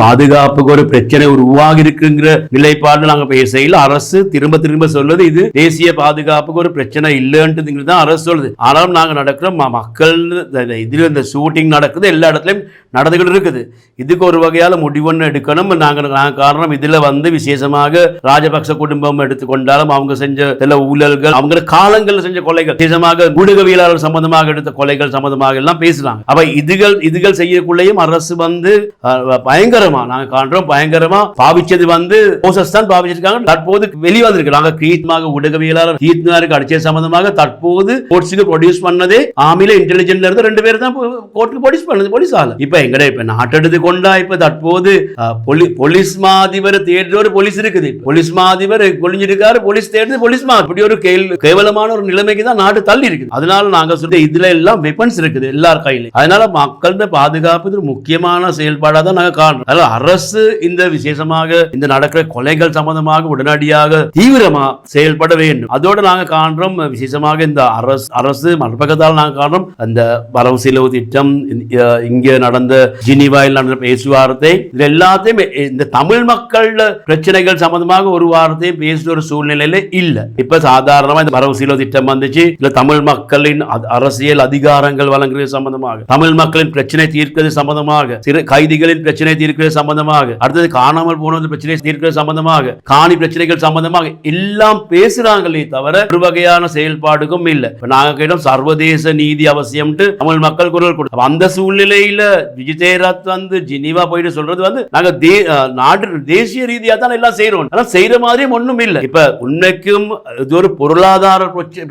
பாதுகாப்புக்கு ஒரு பிரச்சனை உருவாகி இருக்குங்கிற நிலைப்பாடு நாங்க பேசையில் அரசு திரும்ப திரும்ப சொல்லுது இது தேசிய பாதுகாப்புக்கு ஒரு பிரச்சனை இல்லைன்றதுங்கிறது தான் அரசு சொல்லுது. ஆனாலும் நாங்க நடக்கிறோம் மக்கள் இந்த- இதுல இந்த ஷூட்டிங் நடக்குது எல்லா இடத்துலயும் நடந்துகிட்டு இருக்குது. இதுக்கு ஒரு வகையால முடிவொன்று எடுக்கணும். நாங்க நாங்க காரணம் இதுல வந்து விசேஷமாக ராஜபக்ச குடும்பம் எடுத்துக்கொண்டாலும் அவங்க செஞ்ச சில ஊழல்கள் அவங்க காலங்கள் செஞ்ச கொலைகள் விசேஷமாக ஊடகவியலாளர் சம்பந்தமாக எடுத்த கொலைகள் சம்பந்தமாக எல்லாம் பேசுறாங்க. அப்ப இதுகள் இதுகள் செய்யக்குள்ளேயும் அரசு வந்து பயங்கர பயங்கரமா. நாங்க காண்றோம் பயங்கரமா. பாவிச்சது வந்து போசஸ் தான் பாவிச்சிருக்காங்க. தற்போது வெளிவந்திருக்கு நாங்க கீத்மாக உடகவியலாளர் கீத்னாருக்கு அடிச்சது சம்பந்தமாக தற்போது கோர்ட்ஸுக்கு ப்ரொடியூஸ் பண்ணதே ஆமில இன்டெலிஜென்ட்ல இருந்து ரெண்டு பேர் தான் கோர்ட்டுக்கு ப்ரொடியூஸ் பண்ணது போலீஸ் ஆளு. இப்ப எங்கட இப்ப நாட்டெடுத்து கொண்டா? இப்ப தற்போது போலீஸ் மாதிபர் தேடுற ஒரு போலீஸ் இருக்குது. போலீஸ் மாதிபர் கொழிஞ்சிருக்காரு போலீஸ் தேடுது போலீஸ் மா. இப்படி ஒரு கேவலமான ஒரு நிலைமைக்கு தான் நாடு தள்ளி இருக்குது. அதனால நாங்க சொல்ற இதுல எல்லாம் வெப்பன்ஸ் இருக்குது எல்லார் கையிலும் அதனால மக்கள் பாதுகாப்பு முக்கியமான செயல்பாடா தான் நாங்க காண்றோம். அதனால அரசு இந்த விசேஷமாக இந்த நடக்கிற கொலைகள் சம்பந்தமாக உடனடியாக தீவிரமா செயல்பட வேண்டும். அதோட நாங்க காண்றோம் விசேஷமாக இந்த அரசு அரசு மறுபக்கத்தால் நாங்க காண்றோம் அந்த வரவு செலவு திட்டம் இங்க நடந்த ஜினிவாயில் நடந்த பேச்சுவார்த்தை இது எல்லாத்தையும் இந்த தமிழ் மக்கள் பிரச்சனைகள் சம்பந்தமாக ஒரு வாரத்தையும் பேசுற ஒரு சூழ்நிலையில இல்ல. இப்ப சாதாரணமா இந்த வரவு செலவு திட்டம் வந்துச்சு இல்ல தமிழ் மக்களின் அரசியல் அதிகாரங்கள் வழங்குறது சம்பந்தமாக தமிழ் மக்களின் பிரச்சனை தீர்க்கிறது சம்பந்தமாக சிறு கைதிகளின் பிரச்சனை தீர்க்கிறது பிரச்சனைகள் சம்பந்தமாக அடுத்தது காணாமல் போனது பிரச்சனை தீர்க்கிறது சம்பந்தமாக காணி பிரச்சனைகள் சம்பந்தமாக எல்லாம் பேசுறாங்களே தவிர ஒரு வகையான செயல்பாடுக்கும் இல்லை. நாங்க கேட்டோம் சர்வதேச நீதி அவசியம்ட்டு தமிழ் மக்கள் குரல் கொடுத்தோம் அந்த சூழ்நிலையில விஜயரத் வந்து ஜினிவா போயிட்டு சொல்றது வந்து நாங்க நாட்டு தேசிய ரீதியா தான் எல்லாம் செய்யறோம் ஆனா செய்யற மாதிரியும் ஒண்ணும் இல்லை. இப்ப உண்மைக்கும் இது ஒரு பொருளாதார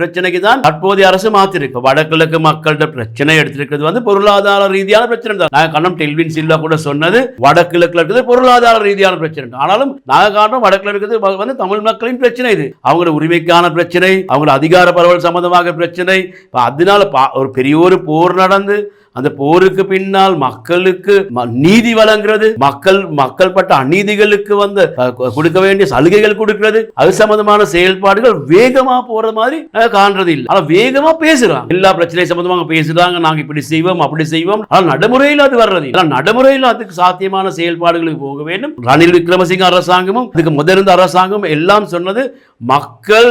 பிரச்சனைக்கு தான் தற்போதைய அரசு மாத்திருக்கு. வடகிழக்கு மக்களோட பிரச்சனை எடுத்திருக்கிறது வந்து பொருளாதார ரீதியான பிரச்சனை தான். நாங்க கண்ணம் டெல்வின் சில்வா கூட சொன்னது வட வடகிழக்குல இருக்குது பொருளாதார ரீதியான பிரச்சனை ஆனாலும் நாங்க காட்டுறோம் வடக்குல இருக்குது வந்து தமிழ் மக்களின் பிரச்சனை இது. அவங்களோட உரிமைக்கான பிரச்சனை அவங்களோட அதிகார பரவல் சம்பந்தமாக பிரச்சனை. அதனால பா- ஒரு பெரிய ஒரு போர் நடந்து அந்த போருக்கு பின்னால் மக்களுக்கு நீதி வழங்குறது மக்கள் மக்கள் பட்ட அநீதிகளுக்கு வந்து கொடுக்க வேண்டிய சலுகைகள் கொடுக்கிறது. அது சம்பந்தமான செயல்பாடுகள் வேகமா போற மாதிரி காண்றது இல்லை. ஆனா வேகமா பேசுறாங்க. எல்லா பிரச்சனை சம்பந்தமாக பேசுறாங்க. நாங்க இப்படி செய்வோம் அப்படி செய்வோம். ஆனா நடைமுறையில் அது வர்றது இல்லை. ஆனா நடைமுறையில் அதுக்கு சாத்தியமான செயல்பாடுகளுக்கு போக வேண்டும். ரணில் விக்ரமசிங்க அரசாங்கமும் அதுக்கு முதலிருந்த அரசாங்கம் எல்லாம் சொன்னது மக்கள்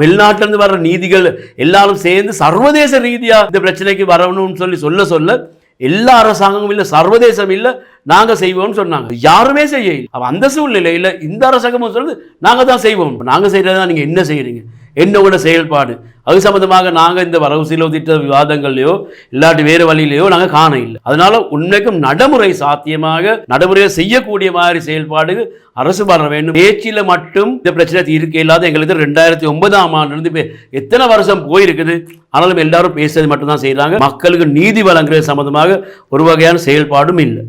வெளிநாட்டிலிருந்து இருந்து வர்ற நீதிகள் எல்லாரும் சேர்ந்து சர்வதேச ரீதியா இந்த பிரச்சனைக்கு வரணும்னு சொல்லி சொல்ல சொல்ல எல்லா அரசாங்கமும் இல்ல சர்வதேசம் இல்லை நாங்க செய்வோம்னு சொன்னாங்க. யாருமே செய்ய இல்லை. அந்த சூழ்நிலையில் இந்த அரசாங்கமும் சொல்லுது நாங்க தான் செய்வோம். நாங்கள் நாங்க செய்யறதா நீங்க என்ன செய்கிறீங்க என்னோட செயல்பாடு. அது சம்மந்தமாக நாங்கள் இந்த வரவு செலவு திட்ட விவாதங்கள்லையோ இல்லாட்டி வேறு வழியிலையோ நாங்கள் காண இல்லை அதனால உண்மைக்கும் நடைமுறை சாத்தியமாக நடைமுறையை செய்யக்கூடிய மாதிரி செயல்பாடு அரசு வர வேண்டும். பேச்சில் மட்டும் இந்த பிரச்சனை தீர்க்க இல்லாத எங்களுக்கு ரெண்டாயிரத்தி ஒன்பதாம் ஆண்டுலேருந்து இப்போ எத்தனை வருஷம் போயிருக்குது? ஆனாலும் எல்லாரும் பேசுறது மட்டும்தான் செய்கிறாங்க மக்களுக்கு நீதி வழங்குறது சம்மந்தமாக ஒரு வகையான செயல்பாடும் இல்லை.